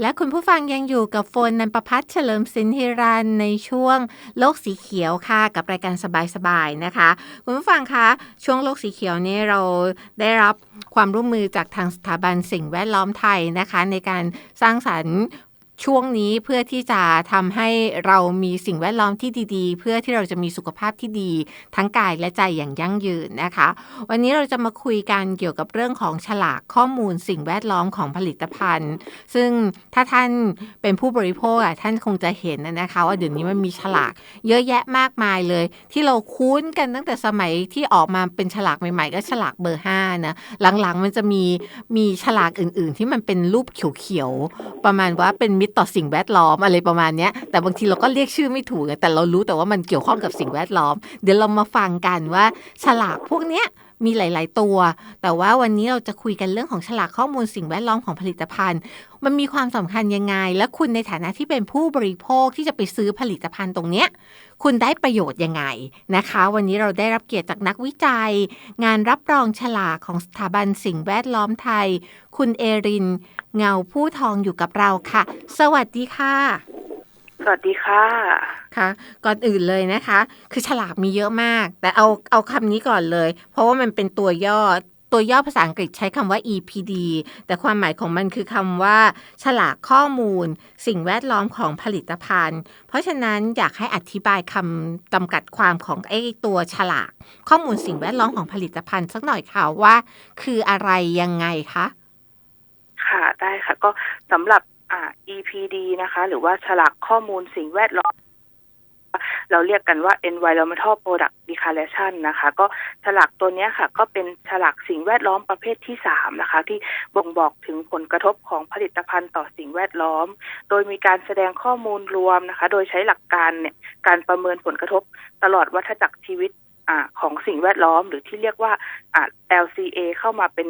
และคุณผู้ฟังยังอยู่กับโฟนนันประพัฒน์เฉลิมสินธิรันในช่วงโลกสีเขียวค่ะ กับรายการสบายๆนะคะ คุณผู้ฟังคะช่วงโลกสีเขียวนี้เราได้รับความร่วมมือจากทางสถาบันสิ่งแวดล้อมไทยนะคะ ในการสร้างสรรค์ ช่วงนี้เพื่อที่จะทำให้เรามีสิ่งแวดล้อมที่ดี ๆ เพื่อที่เราจะมีสุขภาพที่ดี ทั้งกายและใจอย่างยั่งยืนนะคะ วันนี้เราจะมาคุยกันเกี่ยวกับเรื่องของฉลากข้อมูลสิ่งแวดล้อมของผลิตภัณฑ์ ซึ่งถ้าท่านเป็นผู้บริโภคอะท่านคงจะเห็นนะคะว่าเดี๋ยวนี้มันมีฉลากเยอะแยะมากมายเลย ที่เราคุ้นกันตั้งแต่สมัยที่ออกมาเป็นฉลากใหม่ๆ ก็ฉลากเบอร์5นะหลังๆมันจะมีมีฉลากอื่น ๆ ที่มันเป็นรูปเขียวๆประมาณว่าเป็นมิตรต่อสิ่งแวดล้อมอะไรประมาณนี้แต่บางทีเราก็เรียกชื่อไม่ถูกแต่เรารู้แต่ว่ามันเกี่ยวข้องกับสิ่งแวดล้อม เดี๋ยวเรามาฟังกันว่าฉลากพวกเนี้ยมีหลาย ๆ ตัว แต่ว่าวันนี้เราจะคุยกันเรื่องของฉลากข้อมูลสิ่งแวดล้อมของผลิตภัณฑ์ มันมีความสำคัญยังไง และคุณในฐานะที่เป็นผู้บริโภคที่จะไปซื้อผลิตภัณฑ์ตรงเนี้ย คุณได้ประโยชน์ยังไงนะคะ วันนี้เราได้รับเกียรติจากนักวิจัย งานรับรองฉลากของสถาบันสิ่งแวดล้อมไทย คุณเอริน เงาผู้ทองอยู่กับเราค่ะ สวัสดีค่ะ สวัสดีค่ะค่ะ ก่อนอื่นเลยนะคะ คือฉลากมีเยอะมาก แต่เอาเอาคำนี้ก่อนเลย เพราะว่ามันเป็นตัวย่อตัวย่อภาษาอังกฤษใช้คำว่า EPD แต่ความหมายของมันคือคำว่า ฉลากข้อมูล สิ่งแวดล้อมของผลิตภัณฑ์ เพราะฉะนั้นอยากให้อธิบายคำจำกัดความของไอ้ตัวฉลาก ข้อมูลสิ่งแวดล้อมของผลิตภัณฑ์สักหน่อยค่ะว่า คืออะไรยังไงคะ ค่ะได้ค่ะ ก็สำหรับอ่า EPD นะคะ หรือว่าฉลากข้อมูลสิ่งแวดล้อมเราเรียกกันว่า Environmental Product Declaration นะคะ ก็ฉลากตัวนี้ค่ะ ก็เป็นฉลากสิ่งแวดล้อมประเภทที่สามนะคะ ที่บ่งบอกถึงผลกระทบของผลิตภัณฑ์ต่อสิ่งแวดล้อม โดยมีการแสดงข้อมูลรวมนะคะ โดยใช้หลักการเนี่ยการประเมินผลกระทบตลอดวัฏจักรชีวิตอของสิ่งแวดล้อม หรือที่เรียกว่า LCA เข้ามาเป็น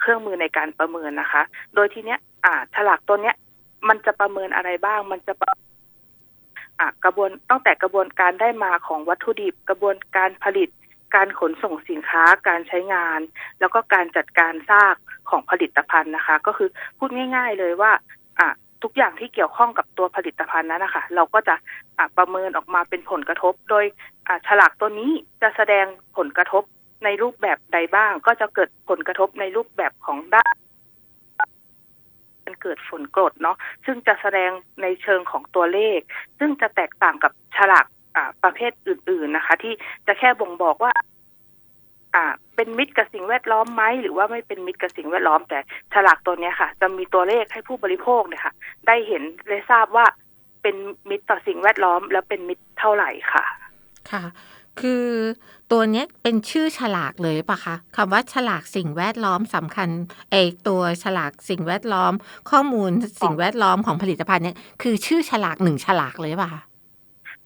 เครื่องมือในการประเมินนะคะ โดยทีเนี้ยอ่าฉลากตัวเนี้ย มันจะประเมินอะไรบ้าง มันจะประอ่ากระบวนตั้งแต่กระบวนการได้มาของวัตถุดิบ กระบวนการผลิต การขนส่งสินค้า การใช้งาน แล้วก็การจัดการซากของผลิตภัณฑ์นะคะ ก็คือพูดง่าย ๆเลยว่าอ่าทุกอย่างที่เกี่ยวข้องกับตัวผลิตภัณฑ์นั้นนะคะเราก็จะประเมินออกมาเป็นผลกระทบ โดยฉลากตัวนี้จะแสดงผลกระทบ ในรูปแบบใดบ้าง ก็จะเกิดผลกระทบในรูปแบบของด้านมันเกิดฝนกรดเนาะซึ่งจะแสดงในเชิงของตัวเลข ซึ่งจะแตกต่างกับฉลากประเภทอื่น ๆนะคะ ที่จะแค่บ่งบอกว่า อ่า เป็นมิตรกับสิ่งแวดล้อมไหมหรือว่าไม่เป็นมิตรกับสิ่งแวดล้อม แต่ฉลากตัวเนี้ยค่ะ จะมีตัวเลขให้ผู้บริโภคเนี่ยค่ะ ได้เห็นได้ทราบว่าเป็นมิตรต่อสิ่งแวดล้อม แล้วเป็นมิตรเท่าไหร่ค่ะ ค่ะ คือตัวเนี้ยเป็นชื่อฉลากเลยปะคะคำว่าฉลากสิ่งแวดล้อมสำคัญไอตัวฉลากสิ่งแวดล้อม ข้อมูลสิ่งแวดล้อมของผลิตภัณฑ์เนี่ยคือชื่อฉลากหนึ่งฉลากเลยปะคะ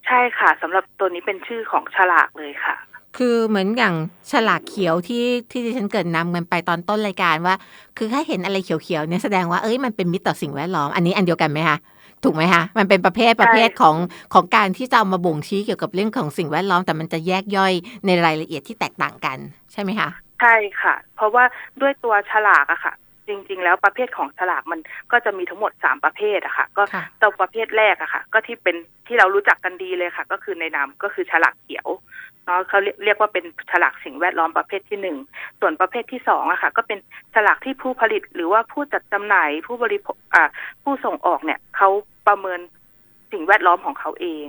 ใช่ค่ะสำหรับตัวนี้เป็นชื่อของฉลากเลยค่ะ คือเหมือนอย่างฉลากเขียวที่ที่ดิฉันเกริดนำกันไปตอนต้นรายการว่า คือถ้าเห็นอะไรเขียวๆเนี่ยแสดงว่าเอ้ยมันเป็นมิตรต่อสิ่งแวดล้อมอันนี้อันเดียวกันไหมคะ ถูกไหมคะมันเป็นประเภทประเภทของของการที่จะเอามาบ่งชี้เกี่ยวกับเรื่องของสิ่งแวดล้อม แต่มันจะแยกย่อยในรายละเอียดที่แตกต่างกัน ใช่ไหมคะใช่ค่ะ เพราะว่าด้วยตัวฉลากอะค่ะ จริง ๆ แล้วประเภทของฉลากมันก็จะมีทั้งหมดสามประเภทอะค่ะ ก็ค่ะตัวประเภทแรกอะค่ะ ก็ที่เป็นที่เรารู้จักกันดีเลยค่ะ ก็คือในนามก็คือฉลากเขียว เนาะเขาเรียกเรียกว่าเป็นฉลากสิ่งแวดล้อมประเภทที่หนึ่งส่วนประเภทที่สองอะค่ะ ก็เป็นฉลากที่ผู้ผลิตหรือว่าผู้จัดจำหน่ายผู้บริโภคอ่าผู้ส่งออกเนี่ยเขาประเมินสิ่งแวดล้อมของเขาเอง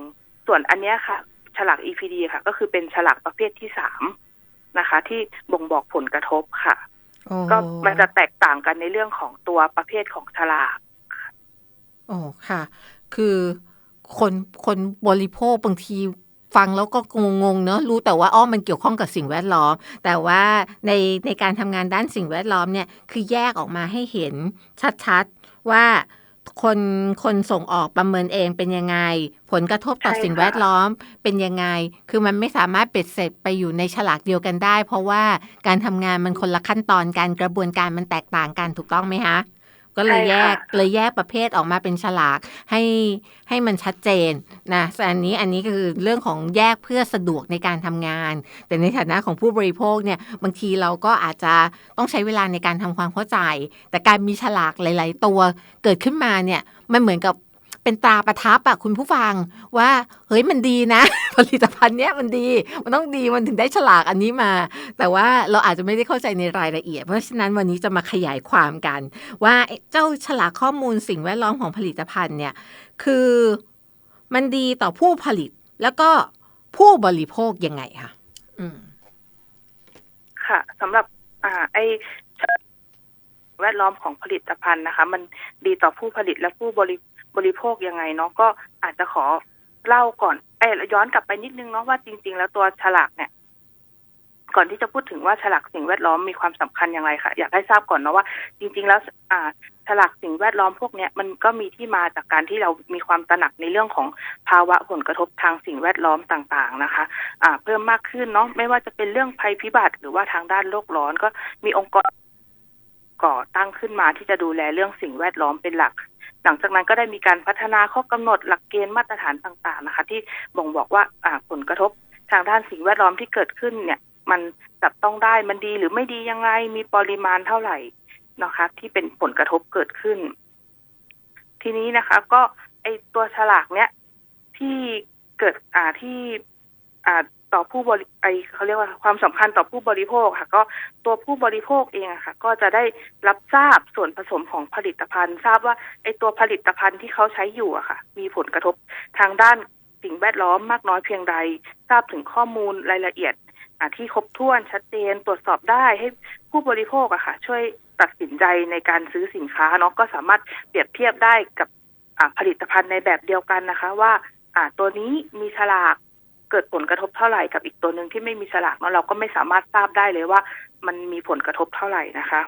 ส่วนอันเนี้ยค่ะ ฉลาก EPD ค่ะ ก็คือเป็นฉลากประเภทที่สามนะคะ ที่บ่งบอกผลกระทบค่ะโอ้ก็มันจะแตกต่างกันในเรื่องของตัวประเภทของฉลากโอ้ค่ะ คือคนคนบริโภคบางที ฟังแล้วก็งงๆเนอะรู้แต่ว่าอ้อมันเกี่ยวข้องกับสิ่งแวดล้อม แต่ว่าในในการทำงานด้านสิ่งแวดล้อมเนี่ยคือแยกออกมาให้เห็นชัดๆว่าคนคนส่งออกประเมินเองเป็นยังไง ผลกระทบต่อสิ่งแวดล้อมเป็นยังไง คือมันไม่สามารถเป็ดเสร็จไปอยู่ในฉลากเดียวกันได้ เพราะว่าการทำงานมันคนละขั้นตอนการกระบวนการมันแตกต่างกันถูกต้องไหมคะ ก็เลยใช่แยค่ะกเลยแยกประเภทออกมาเป็นฉลากให้ให้มันชัดเจนนะแต่อันนี้อันนี้คือเรื่องของแยกเพื่อสะดวกในการทำงาน แต่ในฐานะของผู้บริโภคเนี่ยบางทีเราก็อาจจะต้องใช้เวลาในการทำความเข้าใจ แต่การมีฉลากหลาย ๆ ตัวเกิดขึ้นมาเนี่ยมันเหมือนกับ เป็นตาประทับอะคุณผู้ฟังว่า เฮ้ยมันดีนะ ผลิตภัณฑ์เนี้ยมันดี มันต้องดีมันถึงได้ฉลากอันนี้มา แต่ว่าเราอาจจะไม่ได้เข้าใจในรายละเอียด เพราะฉะนั้นวันนี้จะมาขยายความกัน ว่าเจ้าฉลากข้อมูลสิ่งแวดล้อมของผลิตภัณฑ์เนี่ยคือมันดีต่อผู้ผลิตแล้วก็ผู้บริโภคยังไงคะอืมค่ะสำหรับ อ่า ไอแวดล้อมของผลิตภัณฑ์นะคะ มันดีต่อผู้ผลิตและผู้บริ บริโภคยังไงเนาะก็อาจจะขอเล่าก่อนเอ้ย้อนกลับไปนิดนึงเนาะว่าจริง ๆ แล้วตัวฉลากเนี่ย ก่อนที่จะพูดถึงว่าฉลากสิ่งแวดล้อมมีความสำคัญอย่างไรค่ะ อยากให้ทราบก่อนเนาะว่า จริง ๆ แล้ว อ่าฉลากสิ่งแวดล้อมพวกเนี้ยมันก็มีที่มาจากการที่เรามีความตระหนักในเรื่องของภาวะผลกระทบทางสิ่งแวดล้อมต่างๆนะคะอ่าเพิ่มมากขึ้นเนาะไม่ว่าจะเป็นเรื่องภัยพิบัติหรือว่าทางด้านโลกร้อนก็มีองค์กรก่อตั้งขึ้นมาที่จะดูแลเรื่องสิ่งแวดล้อมเป็นหลัก หลังจากนั้นก็ได้มีการพัฒนาข้อกำหนดหลักเกณฑ์มาตรฐานต่างๆนะคะ ที่บ่งบอกว่าอ่าผลกระทบทางด้านสิ่งแวดล้อมที่เกิดขึ้นเนี่ย มันจับต้องได้มันดีหรือไม่ดียังไงมีปริมาณเท่าไหร่นะคะ ที่เป็นผลกระทบเกิดขึ้น ทีนี้นะคะ ก็ไอตัวฉลากเนี้ยที่เกิดอ่าที่อ่า ต่อผู้บริไอเขาเรียกว่าความสำคัญต่อผู้บริโภคค่ะ ก็ตัวผู้บริโภคเองอะค่ะ ก็จะได้รับทราบส่วนผสมของผลิตภัณฑ์ ทราบว่าไอตัวผลิตภัณฑ์ที่เขาใช้อยู่อะค่ะ มีผลกระทบทางด้านสิ่งแวดล้อมมากน้อยเพียงใด ทราบถึงข้อมูลรายละเอียดที่ครบถ้วนชัดเจนตรวจสอบได้ให้ผู้บริโภคอะค่ะ ช่วยตัดสินใจในการซื้อสินค้าเนาะก็สามารถเปรียบเทียบได้กับผลิตภัณฑ์ในแบบเดียวกันนะคะ ว่าอ่าตัวนี้มีฉลาก เกิดผลกระทบเท่าไหร่กับอีกตัวหนึ่งที่ไม่มีฉลากเนาะเราก็ไม่สามารถทราบได้เลยว่า มันมีผลกระทบเท่าไหร่นะคะ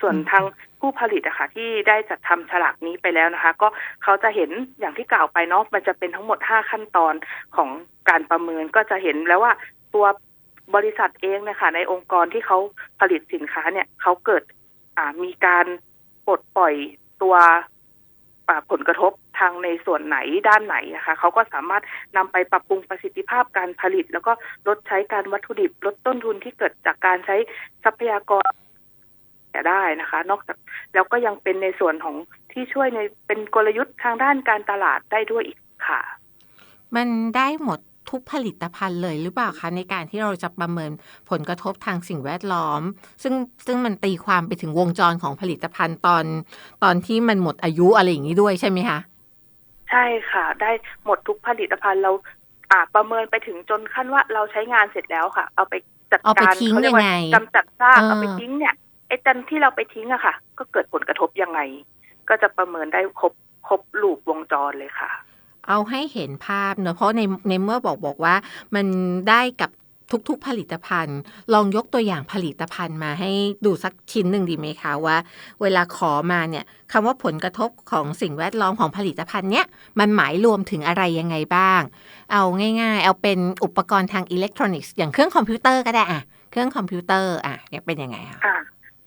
ส่วนทางผู้ผลิตอะค่ะที่ได้จัดทำฉลากนี้ไปแล้วนะคะ ก็เขาจะเห็นอย่างที่กล่าวไปเนาะมันจะเป็นทั้งหมดห้าขั้นตอนของการประเมินก็จะเห็นแล้วว่าตัวบริษัทเองนะคะในองค์กรที่เขาผลิตสินค้าเนี่ยเขาเกิดมีการปลดปล่อยตัวผลกระทบ ทางในส่วนไหนด้านไหนนะคะเขาก็สามารถนำไปปรับปรุงประสิทธิภาพการผลิต แล้วก็ลดใช้การวัตถุดิบ ลดต้นทุนที่เกิดจากการใช้ทรัพยากรได้นะคะ นอกจากแล้วก็ยังเป็นในส่วนของที่ช่วยในเป็นกลยุทธ์ทางด้านการตลาดได้ด้วยอีกค่ะ มันได้หมดทุกผลิตภัณฑ์เลยหรือเปล่าคะในการที่เราจะประเมินผลกระทบทางสิ่งแวดล้อม ซึ่งซึ่งมันตีความไปถึงวงจรของผลิตภัณฑ์ตอน ตอนที่มันหมดอายุอะไรอย่างนี้ด้วยใช่ไหมคะ ใช่ค่ะ ได้หมดทุกผลิตภัณฑ์เราอ่าประเมินไปถึงจนขั้นว่าเราใช้งานเสร็จแล้วค่ะ เอาไปจัดเอาไปการทิ้งเขาเรียักงว่าไงกำจัดซากเออเอาไปทิ้งเนี่ยไอ้จันที่เราไปทิ้งอะค่ะ ก็เกิดผลกระทบยังไง ก็จะประเมินได้ครบครบลูปวงจรเลยค่ะเอาให้เห็นภาพเนอะเพราะในในเมื่อบอกบอกว่า มันได้กับ ทุกๆผลิตภัณฑ์ ลองยกตัวอย่างผลิตภัณฑ์มาให้ดูสักชิ้นหนึ่งดีไหมคะว่า เวลาขอมาเนี่ยคำว่าผลกระทบของสิ่งแวดล้อมของผลิตภัณฑ์เนี้ยมันหมายรวมถึงอะไรยังไงบ้าง เอาง่าย ๆ เอาเป็นอุปกรณ์ทางอิเล็กทรอนิกส์อย่างเครื่องคอมพิวเตอร์ก็ได้อะเครื่องคอมพิวเตอร์อะเนี่ยเป็นยังไงคะ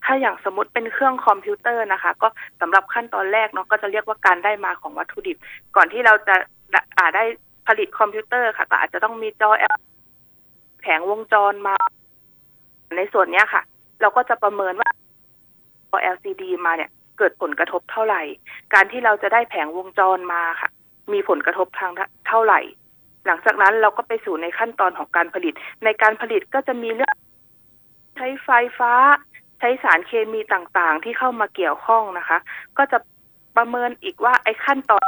ถ้าอย่างสมมติเป็นเครื่องคอมพิวเตอร์นะคะ ก็สำหรับขั้นตอนแรกเนาะก็จะเรียกว่าการได้มาของวัตถุดิบ ก่อนที่เราจะอ่าได้ผลิตคอมพิวเตอร์ค่ะก็อาจจะต้องมีจอ L ผงวงจรมา ในส่วนเนี้ยค่ะ เราก็จะประเมินว่าจอ LCD มาเนี่ย เกิดผลกระทบเท่าไหร่ การที่เราจะได้แผงวงจรมาค่ะ มีผลกระทบทางเท่าไหร่ หลังจากนั้นเราก็ไปสู่ในขั้นตอนของการผลิต ในการผลิตก็จะมีเรื่องใช้ไฟฟ้า ใช้สารเคมีต่างๆ ที่เข้ามาเกี่ยวข้องนะคะ ก็จะประเมินอีกว่าไอ้ขั้นตอน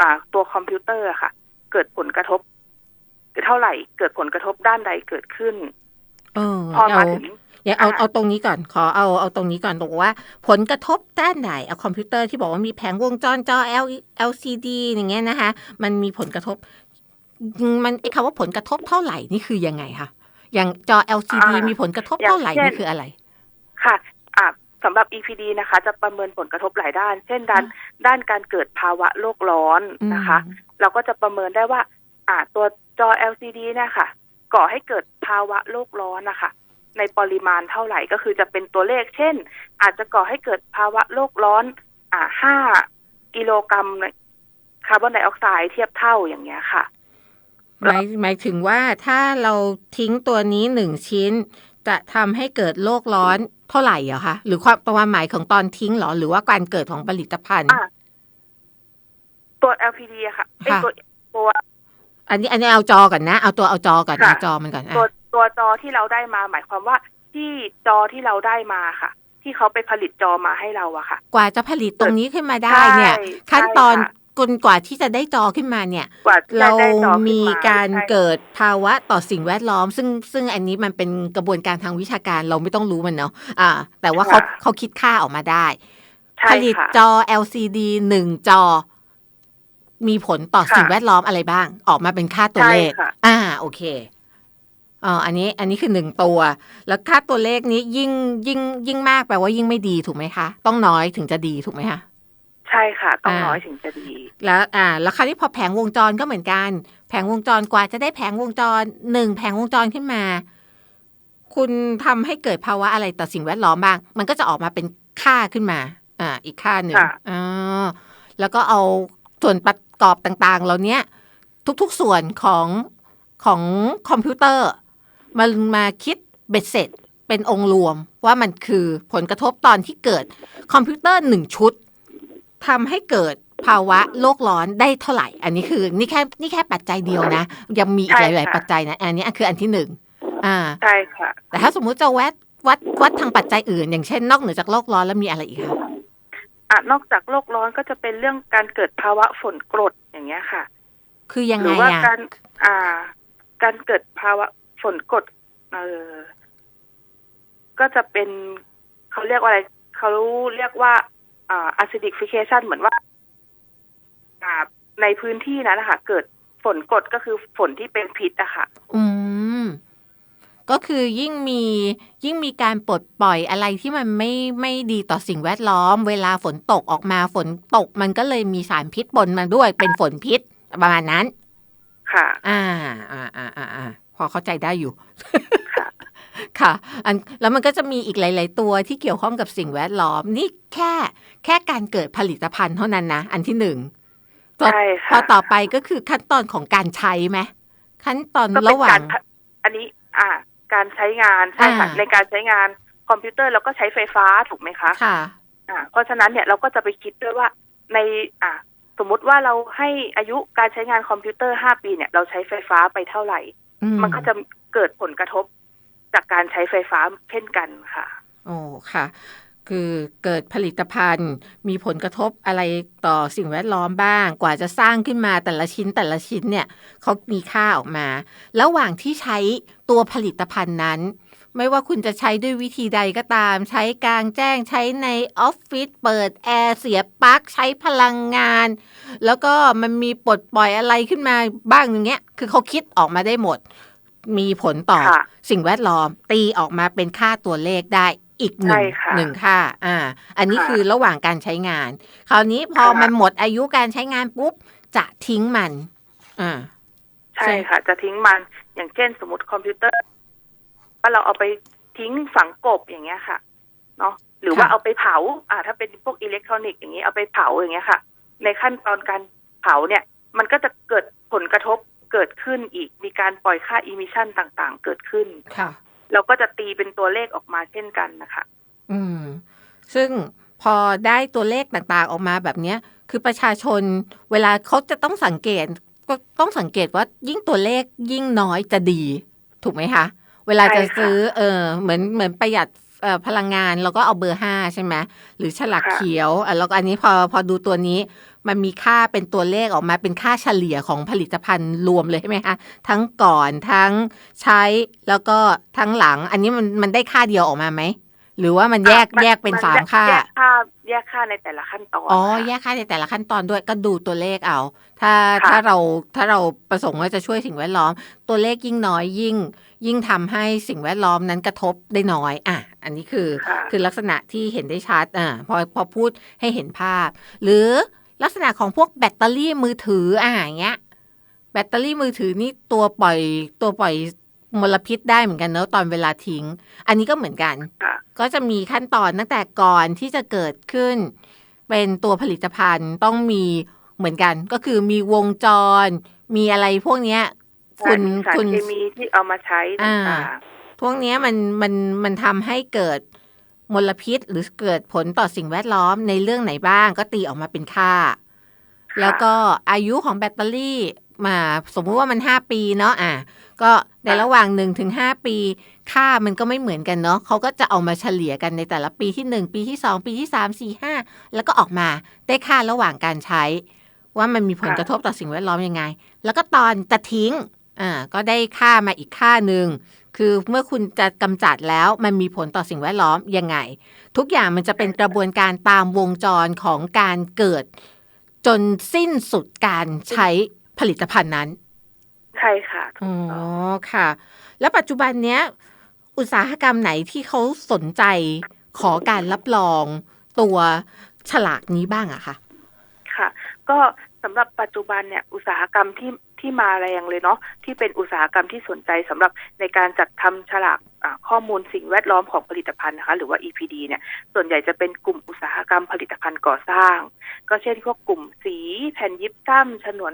อตัวคอมพิวเตอร์ค่ะ เกิดผลกระทบ เท่าไหร่เกิดผลกระทบด้านใดเกิดขึ้นเออพอมาเอาถึงอย่าเอาอะเอาตรงนี้ก่อนขอเอาเอาตรงนี้ก่อนตรงว่า ผลกระทบด้านไหนเอาคอมพิวเตอร์ที่บอกว่ามีแผงวงจรจอ L LCD อย่างเงี้ยนะคะ มันมีผลกระทบ มันไอ้คำว่าผลกระทบเท่าไหร่นี่คือยังไงคะอย่างจอ LCD อ่ามีมีผลกระทบเท่าไหร่อย่างเช่นนี่คืออะไร ค่ะอ่าสำหรับ EPD นะคะ จะประเมินผลกระทบหลายด้าน เช่นด้านด้านการเกิดภาวะโลกร้อนนะคะอืมเราก็จะประเมินได้ว่าอ่าตัว จอ LCD เนี่ยค่ะ ก่อให้เกิดภาวะโลกร้อนนะคะ ในปริมาณเท่าไหร่ก็คือจะเป็นตัวเลข เช่น อาจจะก่อให้เกิดภาวะโลกร้อน อ่าห้ากิโลกรัมคาร์บอนไดออกไซด์เทียบเท่าอย่างเงี้ยค่ะ หมายหมายถึงว่าถ้าเราทิ้งตัวนี้หนึ่งชิ้น จะทำให้เกิดโลกร้อนเท่าไหร่เหรอคะ หรือความความหมายของตอนทิ้งเหรอ หรือว่าการเกิดของผลิตภัณฑ์อะตัว LPD อะค่ะเอ้ยค่ะตัวตัว อันนี้อันนี้เอาจอก่อนนะ เอาตัวเอาจอก่อนค่ะเอาจอมันก่อนอะตัวตัวจอที่เราได้มาหมายความว่าที่จอที่เราได้มาค่ะ ที่เขาไปผลิตจอมาให้เราอะค่ะ กว่าจะผลิตตรงนี้ขึ้นมาได้เนี่ยใช่ขั้นตอนใช่ค่ะกนกว่าที่จะได้จอขึ้นมาเนี่ยกว่าจะเราได้จอขึ้นมีการใช่เกิดภาวะต่อสิ่งแวดล้อม ซึ่งซึ่งอันนี้มันเป็นกระบวนการทางวิชาการเราไม่ต้องรู้มันเนาะอ่า แต่ว่าเขาค่ะเขาคิดค่าออกมาได้ใช่ผลิตค่ะจอ LCD หนึ่งจอ มีผลต่อค่ะสิ่งแวดล้อมอะไรบ้าง ออกมาเป็นค่าตัวใช่เลขค่ะอ่า โอเคอ๋ออันนี้ อันนี้คือหนึ่งตัว แล้วค่าตัวเลขนี้ยิ่งยิ่ง ยิ่งมากแปลว่ายิ่งไม่ดีถูกไหมคะ ต้องน้อยถึงจะดีถูกไหมคะใช่ค่ะ ต้องอ่าน้อยถึงจะดี แล้ว อ่า แล้วคราวนี้พอแผงวงจรก็เหมือนกัน แผงวงจรกว่าจะได้แผงวงจรหนึ่งแผงวงจรขึ้นมา คุณทำให้เกิดภาวะอะไรต่อสิ่งแวดล้อมบ้าง มันก็จะออกมาเป็นค่าขึ้นมา อ่า อีกค่าหนึ่งค่ะอ๋อแล้วก็เอาส่วนประ กอบต่างๆ เหล่านี้ทุกๆส่วนของของคอมพิวเตอร์มามาคิดเบ็ดเสร็จเป็นองค์รวมว่ามันคือผลกระทบตอนที่เกิดคอมพิวเตอร์หนึ่งชุดทำให้เกิดภาวะโลกร้อนได้เท่าไหร่ อันนี้คือนี่แค่นี่แค่ปัจจัยเดียวนะ ยังมีอีกหใช่ลายค่ะๆปัจจัยนะ อันนี้คืออันที่หนึ่งอ่าใช่ค่ะ แต่ถ้าสมมุติจะวัดวัดวัดทางปัจจัยอื่น อย่างเช่น นอกเหนือจากโลกร้อนแล้วมีอะไรอีกคะ อะนอกจากโลกร้อนก็จะเป็นเรื่องการเกิดภาวะฝนกรดอย่างเงี้ยค่ะ คือยังหไงรือว่าอะการอ่า การเกิดภาวะฝนกรดเออก็จะเป็นเขาเรียกว่าอะไรเขาเรียกว่าอ่า acidification เหมือนว่าอ่าในพื้นที่นั้นนะคะเกิดฝนกรดก็คือฝนที่เป็นพิษอะค่ะ อืม ก็คือยิ่งมียิ่งมีการปลดปล่อยอะไรที่มันไม่ไม่ดีต่อสิ่งแวดล้อม เวลาฝนตกออกมาฝนตก มันก็เลยมีสารพิษปนมาด้วยเป็นฝนพิษประมาณนั้น ค่ะ อ่าอ่าอ่าอ่าอ่าพอเข้าใจได้อยู่ ค่ะค่ะอันแล้วมันก็จะมีอีกหลาย ๆ ตัวที่เกี่ยวข้องกับสิ่งแวดล้อม นี่แค่แค่การเกิดผลิตภัณฑ์เท่านั้นนะอันที่หนึ่งต่อใช่พอค่ะต่อไปก็คือขั้นตอนของการใช้ไหมขั้นตอนก็เป็นระหว่ากางรผอันนี้ อ่า การใช้งานใช่ค่ะอ่าในการใช้งานคอมพิวเตอร์เราก็ใช้ไฟฟ้าถูกไหมคะค่ะอ่าเพราะฉะนั้นเนี่ยเราก็จะไปคิดด้วยว่าในอ่าสมมุติว่าเราให้อายุการใช้งานคอมพิวเตอร์ห้าปีเนี่ยเราใช้ไฟฟ้าไปเท่าไหร่อืมันก็จะเกิดผลกระทบจากการใช้ไฟฟ้าเช่นกันค่ะ โอ้ค่ะ คือเกิดผลิตภัณฑ์ มีผลกระทบอะไรต่อสิ่งแวดล้อมบ้าง กว่าจะสร้างขึ้นมาแต่ละชิ้นแต่ละชิ้นเนี่ยเขามีค่าออกมา ระหว่างที่ใช้ตัวผลิตภัณฑ์นั้น ไม่ว่าคุณจะใช้ด้วยวิธีใดก็ตาม ใช้กลางแจ้งใช้ในออฟฟิศเปิดแอร์เสียบปลั๊กใช้พลังงาน แล้วก็มันมีปลดปล่อยอะไรขึ้นมาบ้างอย่างเงี้ย คือเขาคิดออกมาได้หมด มีผลต่อค่ะสิ่งแวดล้อม ตีออกมาเป็นค่าตัวเลขได้ อีกหนึ่งใช่ค่ะหนึ่งค่า อ่า อันนี้ค่ะคือระหว่างการใช้งาน คราวนี้พอค่ะมันหมดอายุการใช้งานปุ๊บ จะทิ้งมัน อ่า ใช่ค่ะ จะทิ้งมัน อย่างเช่นสมมติคอมพิวเตอร์ว่าเราเอาไปทิ้งฝังกบอย่างเงี้ยค่ะ เนาะ หรือว่าค่ะเอาไปเผา อ่า ถ้าเป็นพวกอิเล็กทรอนิกส์อย่างนี้เอาไปเผาอย่างเงี้ยค่ะ ในขั้นตอนการเผาเนี่ย มันก็จะเกิดผลกระทบเกิดขึ้นอีก มีการปล่อยค่าอิมิชันต่างๆ เกิดขึ้น ค่ะ เราก็จะตีเป็นตัวเลขออกมาเช่นกันนะคะ อืม ซึ่งพอได้ตัวเลขต่างๆออกมาแบบเนี้ย คือประชาชนเวลาเขาจะต้องสังเกตก็ต้องสังเกตว่ายิ่งตัวเลขยิ่งน้อยจะดี ถูกไหมคะ เวลาจะใช่ค่ะซื้อ เออ เหมือนเหมือนประหยัดเอ่อพลังงานเราก็เอาเบอร์ห้าใช่ไหมหรือฉลากค่ะเขียวอะแล้วก็อันนี้พอพอดูตัวนี้ มันมีค่าเป็นตัวเลขออกมาเป็นค่าเฉลี่ยของผลิตภัณฑ์รวมเลยใช่ไหมคะทั้งก่อนทั้งใช้แล้วก็ทั้งหลัง อันนี้มันมันได้ค่าเดียวออกมาไหมหรือว่ามันแยกอะแยกเป็นมัสามค่าแยกค่าแยกค่าในแต่ละขั้นตอนอ๋อค่ะแยกค่าในแต่ละขั้นตอนด้วยก็ดูตัวเลขเอา ถ้าค่ะถ้าเราถ้าเราประสงค์ว่าจะช่วยสิ่งแวดล้อม ตัวเลขยิ่งน้อยยิ่ง ยิ่งทำให้สิ่งแวดล้อมนั้นกระทบได้น้อยอะอันนี้คือค่ะคือลักษณะที่เห็นได้ชัดอ่าพอพอพูดให้เห็นภาพ หรือ ลักษณะของพวกแบตเตอรี่มือถืออ่าอย่างเงี้ย แบตเตอรี่มือถือนี่ตัวปล่อยตัวปล่อยมลพิษได้เหมือนกันเนอะตอนเวลาทิ้ง อันนี้ก็เหมือนกันค่ะก็จะมีขั้นตอนตั้งแต่ก่อนที่จะเกิดขึ้น เป็นตัวผลิตภัณฑ์ต้องมีเหมือนกัน ก็คือมีวงจร มีอะไรพวกเนี้ย คุณสารคุณเคมีที่เอามาใช้ต่างอ่าพวกเนี้ยมันมันมันทำให้เกิด มลพิษ หรือเกิดผลต่อสิ่งแวดล้อมในเรื่องไหนบ้างก็ตีออกมาเป็นค่าๆแล้วก็อายุของแบตเตอรี่มาสมมุติว่ามัน 5 ปีเนาะอะก็ในระหว่าง1ถึง5ปี ค่ามันก็ไม่เหมือนกันเนาะเขาก็จะเอามาเฉลี่ยกันในแต่ละปีที่ 1 ปีที่ 2 ปีที่ 3 4 5 แล้วก็ออกมาได้ค่าระหว่างการใช้ ว่ามันมีผลกระทบต่อสิ่งแวดล้อมยังไง แล้วก็ตอนจะทิ้งอ่าก็ได้ค่ามาอีกค่าหนึ่ง คือเมื่อคุณจะกำจัดแล้วมันมีผลต่อสิ่งแวดล้อมยังไง ทุกอย่างมันจะเป็นกระบวนการตามวงจรของการเกิด จนสิ้นสุดการใช้ผลิตภัณฑ์นั้น ใช่ค่ะถูอ๋กอต้องค่ะ แล้วปัจจุบันเนี้ย อุตสาหกรรมไหนที่เขาสนใจขอการรับรองตัวฉลากนี้บ้างอะคะค่ะ ก็สำหรับปัจจุบันเนี่ยอุตสาหกรรมที่ ที่มาแรงเลยเนาะที่เป็นอุตสาหกรรมที่สนใจสำหรับในการจัดทำฉลากข้อมูลสิ่งแวดล้อมของผลิตภัณฑ์นะคะหรือว่า EPD เนี่ยส่วนใหญ่จะเป็นกลุ่มอุตสาหกรรมผลิตภัณฑ์ก่อสร้าง ก็เช่นพวกกลุ่มสีแผ่นยิบซ้ำฉนวน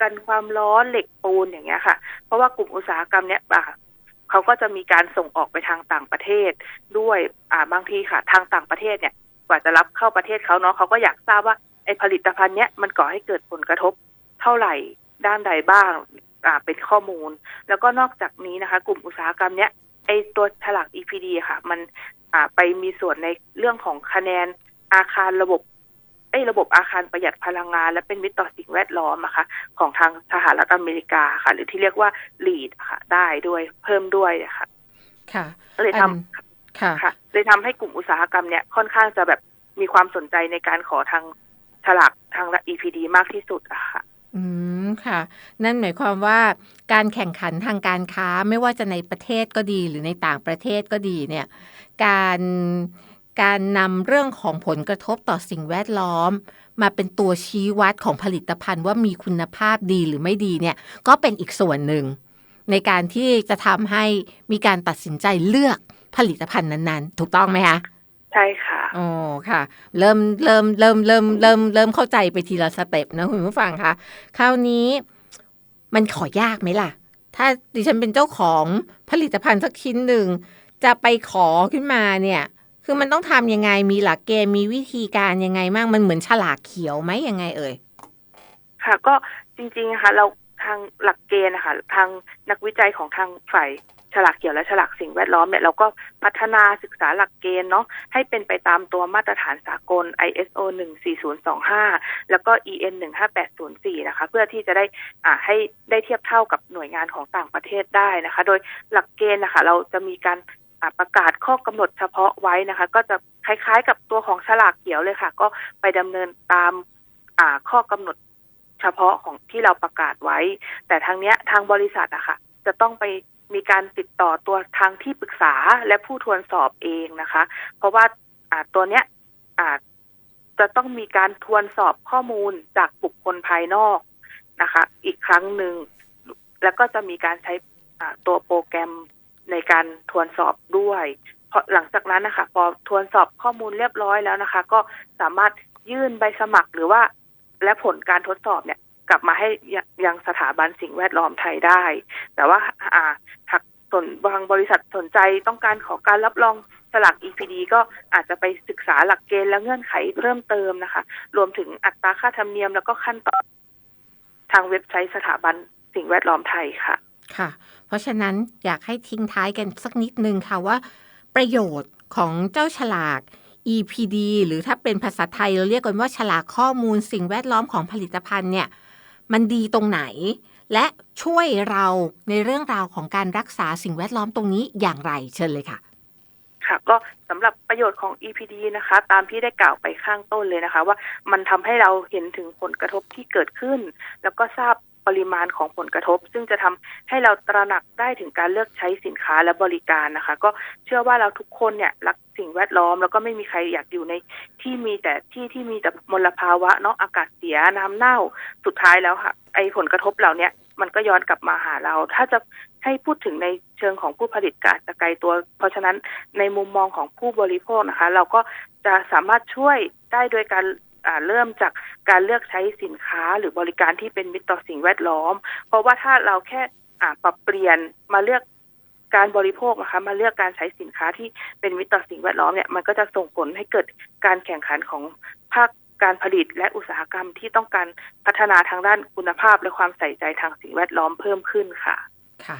กันความร้อนเหล็กปูนอย่างเงี้ยค่ะ เพราะว่ากลุ่มอุตสาหกรรมเนี้ยอ่าเขาก็จะมีการส่งออกไปทางต่างประเทศด้วยอ่าบางทีค่ะ ทางต่างประเทศเนี่ยกว่าจะรับเข้าประเทศเขาเนาะเขาก็อยากทราบว่าไอ้ผลิตภัณฑ์เนี้ยมันก่อให้เกิดผลกระทบเท่าไหร่ ด้านใดบ้างอ่าเป็นข้อมูล แล้วก็นอกจากนี้นะคะ กลุ่มอุตสาหกรรมเนี้ยไอ้ตัวฉลาก EPD ค่ะ มันอ่าไปมีส่วนในเรื่องของคะแนนอาคารระบบไอ้ยระบบอาคารประหยัดพลังงาน และเป็นมิตรต่อสิ่งแวดล้อมอะค่ะของทางสหรัฐอเมริกาค่ะ หรือที่เรียกว่า LEED ค่ะ ได้ด้วยเพิ่มด้วยอะค่ะค่ะก็เลยทำอันค่ะ ค่ะเลยทำให้กลุ่มอุตสาหกรรมเนี่ยค่อนข้างจะแบบมีความสนใจในการขอทางฉลากทาง EPD มากที่สุดอะค่ะ อืมค่ะ นั่นหมายความว่าการแข่งขันทางการค้าไม่ว่าจะในประเทศก็ดีหรือในต่างประเทศก็ดีเนี่ยการการนำเรื่องของผลกระทบต่อสิ่งแวดล้อม มาเป็นตัวชี้วัดของผลิตภัณฑ์ว่ามีคุณภาพดีหรือไม่ดีเนี่ยก็เป็นอีกส่วนหนึ่ง ในการที่จะทำให้มีการตัดสินใจเลือกผลิตภัณฑ์นั้นๆ ถูกต้องไหมคะ ใช่ค่ะอ๋อค่ะ เริ่มเริ่มเริ่มเริ่มเริ่มเริ่มเข้าใจไปทีละสเต็ปนะคุณผู้ฟังคะคราวนี้มันขอยากไหมล่ะ ถ้าดิฉันเป็นเจ้าของผลิตภัณฑ์สักชิ้นหนึ่ง จะไปขอขึ้นมาเนี่ย คือมันต้องทำยังไงมีหลักเกณฑ์มีวิธีการยังไงบ้างมันเหมือนฉลากเขียวไหมยังไงเอ่ยค่ะ ก็จริงๆค่ะ เราทางหลักเกณฑ์นะคะทางนักวิจัยของทางฝ่าย ฉลากเขียวและฉลากสิ่งแวดล้อมเนี่ยเราก็พัฒนาศึกษาหลักเกณฑ์เนาะให้เป็นไปตามตัวมาตรฐานสากล ISO 14025 แล้วก็ EN 15804 นะคะ เพื่อที่จะได้อ่าให้ได้เทียบเท่ากับหน่วยงานของต่างประเทศได้นะคะ โดยหลักเกณฑ์นะคะ เราจะมีการประกาศข้อกำหนดเฉพาะไว้นะคะ ก็จะคล้ายๆกับตัวของฉลากเขียวเลยค่ะ ก็ไปดำเนินตามอ่าข้อกำหนดเฉพาะของที่เราประกาศไว้ แต่ทางเนี้ยทางบริษัทอะค่ะ จะต้องไป มีการติดต่อตัวทางที่ปรึกษาและผู้ทวนสอบเองนะคะ เพราะว่าอ่าตัวเนี้ยอ่าจะต้องมีการทวนสอบข้อมูลจากบุคคลภายนอกนะคะ อีกครั้งหนึ่ง แล้วก็จะมีการใช้อ่าตัวโปรแกรมในการทวนสอบด้วยพอหลังจากนั้นนะคะพอทวนสอบข้อมูลเรียบร้อยแล้วนะคะ ก็สามารถยื่นใบสมัครหรือว่า และผลการทดสอบเนี่ย กลับมาให้ยังสถาบันสิ่งแวดล้อมไทยได้ แต่ว่าอ่าหากสนบางบริษัทสนใจต้องการขอการรับรองสลาก EPD ก็อาจจะไปศึกษาหลักเกณฑ์และเงื่อนไขเพิ่มเติมนะคะ รวมถึงอัตราค่าธรรมเนียมแล้วก็ขั้นตอนทางเว็บไซต์สถาบันสิ่งแวดล้อมไทยค่ะ ค่ะ เพราะฉะนั้นอยากให้ทิ้งท้ายกันสักนิดนึงค่ะว่า ประโยชน์ของเจ้าฉลาก EPD หรือถ้าเป็นภาษาไทยเราเรียกกันว่าฉลากข้อมูลสิ่งแวดล้อมของผลิตภัณฑ์เนี่ย มันดีตรงไหน และช่วยเราในเรื่องราวของการรักษาสิ่งแวดล้อมตรงนี้อย่างไรเชิญเลยค่ะ ค่ะ ก็สำหรับประโยชน์ของ EPD นะคะ ตามที่ได้กล่าวไปข้างต้นเลยนะคะ ว่ามันทำให้เราเห็นถึงผลกระทบที่เกิดขึ้น แล้วก็ทราบ ริมาณของผลกระทบ ซึ่งจะทำให้เราตระหนักได้ถึงการเลือกใช้สินค้าและบริการนะคะ ก็เชื่อว่าเราทุกคนเนี่ยรักสิ่งแวดล้อม แล้วก็ไม่มีใครอยากอยู่ในที่มีแต่ที่ที่มีแต่มลภาวะเนาะอากาศเสียน้ำเน่าสุดท้ายแล้วค่ะ ไอ้ผลกระทบเหล่านี้มันก็ย้อนกลับมาหาเรา ถ้าจะให้พูดถึงในเชิงของผู้ผลิตก็อาจจะไกลตัว เพราะฉะนั้นในมุมมองของผู้บริโภคนะคะ เราก็จะสามารถช่วยได้โดยการ เริ่มจากการเลือกใช้สินค้าหรือบริการที่เป็นมิตรต่อสิ่งแวดล้อม เพราะว่าถ้าเราแค่ปรับเปลี่ยนมาเลือกการบริโภคนะคะมาเลือกการใช้สินค้าที่เป็นมิตรต่อสิ่งแวดล้อมเนี่ยมันก็จะส่งผลให้เกิดการแข่งขันของภาคการผลิตและอุตสาหกรรมที่ต้องการพัฒนาทางด้านคุณภาพและความใส่ใจทางสิ่งแวดล้อมเพิ่มขึ้นค่ะ ค่ะ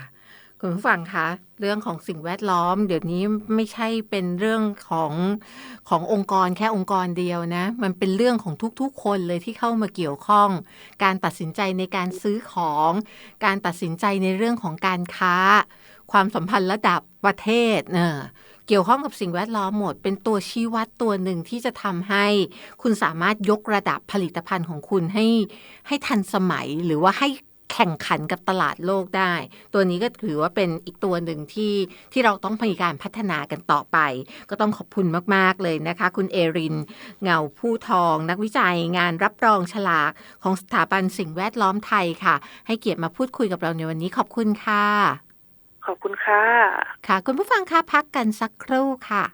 คุณผู้ฟังคะเรื่องของสิ่งแวดล้อม เดี๋ยวนี้ไม่ใช่เป็นเรื่องของขององค์กรแค่องค์กรเดียวนะ มันเป็นเรื่องของทุกๆ คนเลยที่เข้ามาเกี่ยวข้อง การตัดสินใจในการซื้อของ การตัดสินใจในเรื่องของการค้า ความสัมพันธ์ระดับประเทศเนะเกี่ยวข้องกับสิ่งแวดล้อมหมด เป็นตัวชี้วัดตัวหนึ่งที่จะทำให้ คุณสามารถยกระดับผลิตภัณฑ์ของคุณให้ให้ทันสมัยหรือว่าให้ แข่งขันกับตลาดโลกได้ ตัวนี้ก็ถือว่าเป็นอีกตัวหนึ่งที่ที่เราต้องมีการพัฒนากันต่อไป ก็ต้องขอบคุณมาก ๆ เลยนะคะ คุณเอริน เงาผู้ทอง นักวิจัยงานรับรองฉลากของสถาบันสิ่งแวดล้อมไทยค่ะ ให้เกียรติมาพูดคุยกับเราในวันนี้ขอบคุณค่ะ ขอบคุณค่ะ ค่ะ คุณผู้ฟังคะพักกันสักครู่ค่ะ